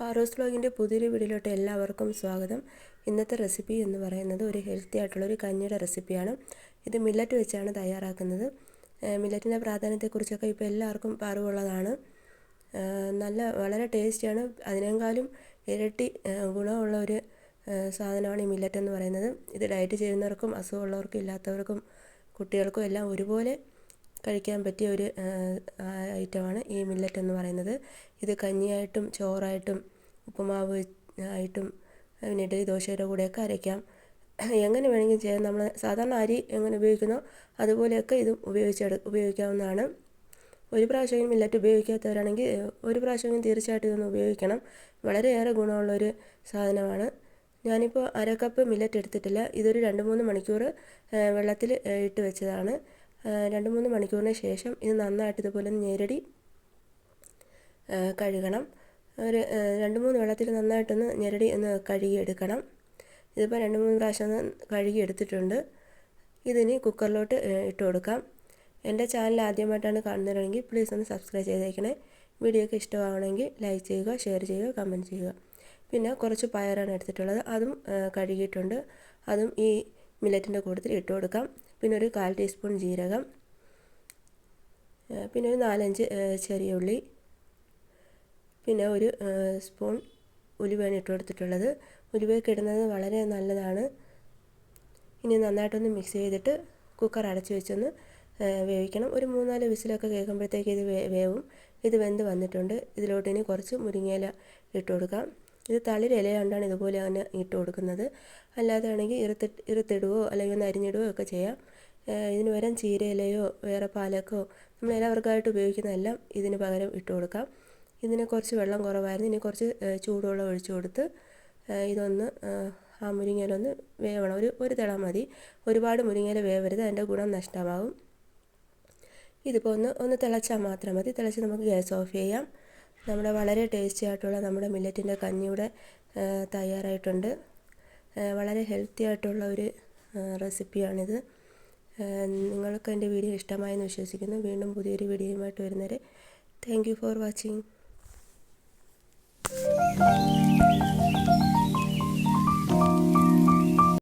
പാറോസ് ബ്ലോഗിന്റെ പുതിയൊരു വീഡിയോയിലോട്ട് എല്ലാവർക്കും സ്വാഗതം. ഇന്നത്തെ റെസിപ്പി എന്ന് പറയുന്നത് ഒരു ഹെൽത്തി ആയിട്ടുള്ള ഒരു കഞ്ഞിയുടെ റെസിപ്പിയാണ്. ഇത് മില്ലറ്റ് വെച്ചാണ് തയ്യാറാക്കുന്നത്. മില്ലറ്റിന്റെ പ്രാധാന്യത്തെക്കുറിച്ചൊക്കെ ഇപ്പോൾ എല്ലാവർക്കും അറിവുള്ളതാണ്. നല്ല വളരെ ടേസ്റ്റിയാണ്. അതിനേക്കാളും ഇരട്ടി ഗുണമുള്ള ഒരു സാധനമാണ് ഈ മില്ലറ്റ് എന്ന് പറയുന്നത്. ഇത് ഡയറ്റ് ചെയ്യുന്നവർക്കും അസുഖമുള്ളവർക്കും ഇല്ലാത്തവർക്കും കുട്ടികൾക്കും എല്ലാം ഒരുപോലെ കഴിക്കാൻ പറ്റിയ ഒരു ഐറ്റമാണ് ഈ മില്ലറ്റ് എന്ന് പറയുന്നത്. ഇത് കഞ്ഞിയായിട്ടും ചോറായിട്ടും ഉപ്പുമാവ് ആയിട്ടും പിന്നെ ഇഡലി ദോശയുടെ കൂടെയൊക്കെ അരയ്ക്കാം. എങ്ങനെ വേണമെങ്കിലും ചെയ്യാം. നമ്മൾ സാധാരണ അരി എങ്ങനെ ഉപയോഗിക്കുന്നോ അതുപോലെയൊക്കെ ഇത് ഉപയോഗിച്ചെടു ഉപയോഗിക്കാവുന്നതാണ്. ഒരു പ്രാവശ്യം മില്ലറ്റ് ഉപയോഗിക്കാത്തവരാണെങ്കിൽ ഒരു പ്രാവശ്യമെങ്കിലും തീർച്ചയായിട്ടും ഇതൊന്ന് ഉപയോഗിക്കണം. വളരെയേറെ ഗുണമുള്ളൊരു സാധനമാണ്. ഞാനിപ്പോൾ അര കപ്പ് മില്ലറ്റ് എടുത്തിട്ടില്ല. ഇതൊരു രണ്ട് മൂന്ന് മണിക്കൂർ വെള്ളത്തിൽ ഇട്ട് വെച്ചതാണ്. രണ്ട് മൂന്ന് മണിക്കൂറിന് ശേഷം ഇത് നന്നായിട്ട് ഇതുപോലെ ഞെരടി കഴുകണം. ഒരു രണ്ട് മൂന്ന് വെള്ളത്തിൽ നന്നായിട്ടൊന്ന് ഞെരടി ഒന്ന് കഴുകിയെടുക്കണം. ഇതിപ്പോൾ രണ്ട് മൂന്ന് പ്രാവശ്യം ഒന്ന് കഴുകി എടുത്തിട്ടുണ്ട് ഇതിനി കുക്കറിലോട്ട് ഇട്ട് കൊടുക്കാം. എന്റെ ചാനൽ ആദ്യമായിട്ടാണ് കാണുന്നതെങ്കിൽ പ്ലീസ് ഒന്ന് സബ്സ്ക്രൈബ് ചെയ്തേക്കണേ. വീഡിയോ ഒക്കെ ഇഷ്ടമാവണമെങ്കിൽ ലൈക്ക് ചെയ്യുക ഷെയർ ചെയ്യുക കമന്റ് ചെയ്യുക. പിന്നെ കുറച്ച് പയറാണ് എടുത്തിട്ടുള്ളത്. അതും കഴുകിയിട്ടുണ്ട്. അതും ഈ മില്ലറ്റിന്റെ കൂട്ടത്തിൽ ഇട്ട് കൊടുക്കാം. പിന്നെ ഒരു കാൽ ടീസ്പൂൺ ജീരകം പിന്നെ ഒരു നാലഞ്ച് ചെറിയ ഉള്ളി പിന്നെ ഒരു സ്പൂൺ ഉലുവയാണ് ഇട്ട് കൊടുത്തിട്ടുള്ളത്. ഉലുവയൊക്കെ ഇടുന്നത് വളരെ നല്ലതാണ്. ഇനി നന്നായിട്ടൊന്ന് മിക്സ് ചെയ്തിട്ട് കുക്കർ അടച്ചു വെച്ചൊന്ന് വേവിക്കണം. ഒരു മൂന്നാൽ വിസിലൊക്കെ കേൾക്കുമ്പോഴത്തേക്ക് ഇത് വേവും. ഇത് വെന്ത് വന്നിട്ടുണ്ട്. ഇതിലോട്ട് ഇനി കുറച്ച് മുരിങ്ങയില ഇട്ട് കൊടുക്കാം. ഇത് തളിരി ഇല കൊണ്ടാണ് ഇതുപോലെ തന്നെ ഇട്ട് കൊടുക്കുന്നത്. അല്ലാതെ ആണെങ്കിൽ ഇറുത്തി ഇറുത്തിടുകയോ അല്ലെങ്കിൽ ഒന്ന് അരിഞ്ഞിടുകയോ ഒക്കെ ചെയ്യാം. ഇതിന് പകരം ചീരയിലയോ വേറെ പാലക്കോ നമ്മൾ എല്ലാവർക്കായിട്ട് ഉപയോഗിക്കുന്നതെല്ലാം ഇതിന് പകരം ഇട്ട് കൊടുക്കാം. ഇതിന് കുറച്ച് വെള്ളം കുറവായിരുന്നു. ഇനി കുറച്ച് ചൂടുവെള്ളം ഒഴിച്ചു കൊടുത്ത് ഇതൊന്ന് ആ മുരിങ്ങയിലൊന്ന് വേവണം. ഒരു ഒരു തിള മതി. ഒരുപാട് മുരിങ്ങയില വേവരുത്. അതിന്റെ ഗുണം നഷ്ടമാകും ഇതിപ്പോൾ ഒന്ന് ഒന്ന് തിളച്ചാൽ മാത്രം മതി. തിളച്ച് നമുക്ക് ഗ്യാസ് ഓഫ് ചെയ്യാം. നമ്മുടെ വളരെ ടേസ്റ്റി ആയിട്ടുള്ള നമ്മുടെ മില്ലറ്റിന്റെ കഞ്ഞിയുടെ തയ്യാറായിട്ടുണ്ട്. വളരെ ഹെൽത്തി ആയിട്ടുള്ള ഒരു റെസിപ്പിയാണിത്. നിങ്ങൾക്ക് എന്റെ വീഡിയോ ഇഷ്ടമായെന്ന് വിശ്വസിക്കുന്നു. വീണ്ടും പുതിയൊരു വീഡിയോയുമായിട്ട് വരുന്നവരെ താങ്ക് യു ഫോർ വാച്ചിങ്